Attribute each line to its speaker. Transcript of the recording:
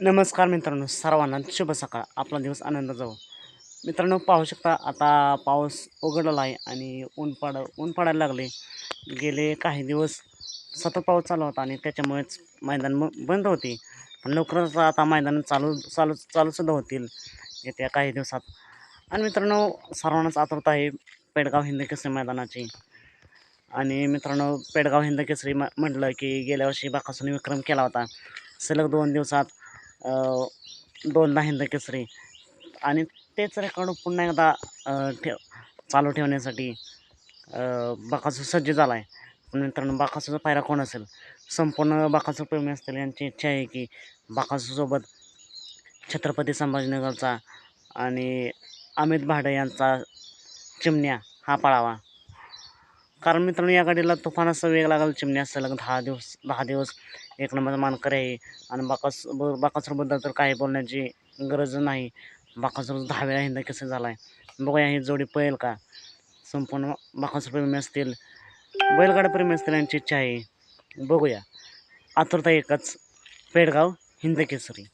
Speaker 1: नमस्कार मित्रांनो सर्वांना शुभ सकाळ. आपला दिवस आनंद जाऊ हो. मित्रांनो पाहू शकता आता पाऊस उघडला आहे आणि ऊन पड ऊन पडायला लागले. गेले काही दिवस सतत पाऊस चालू होता आणि त्याच्यामुळेच मैदान म बंद होती. पण लवकरच आता मैदान चालू चालू चालूसुद्धा होतील येत्या काही दिवसात. आणि मित्रांनो सर्वांनाच आतुरता आहे पेडगाव हिंद केसरी मैदानाची. आणि मित्रांनो पेडगाव हिंद केसरी म म्हटलं की गेल्या वर्षी बाकासून विक्रम केला होता. सलग दोन दिवसात दोनदा हिंद केसरी. आणि तेच रेकॉर्ड पुन्हा एकदा ठेव चालू ठेवण्यासाठी बाकासू सज्ज झाला आहे पण मित्रांनो बाकासूचा पायरा कोण असेल? संपूर्ण बाकासू प्रेमी असतील यांची इच्छा आहे की बाकासूसोबत छत्रपती संभाजीनगरचा आणि अमित भाडे यांचा चिमण्या हा पळावा. कारण मित्रांनो या गाडीला तुफान असं वेग लागला चिमण्या सलग दहा दिवस दहा दिवस एक नंबर मानकरी आहे. आणि बाकास ब बाकासूरबद्दल तर काही बोलण्याची गरज नाही. बाकासूर दहा वेळा हिंदा कसं झाला आहे बघूया ही जोडी पळेल का? संपूर्ण बाकासूरप्रेमी असतील बैलगाड्याप्रेमी असतील यांची इच्छा आहे. बघूया. आतुरता एकच पेडगाव हिंद केसरी.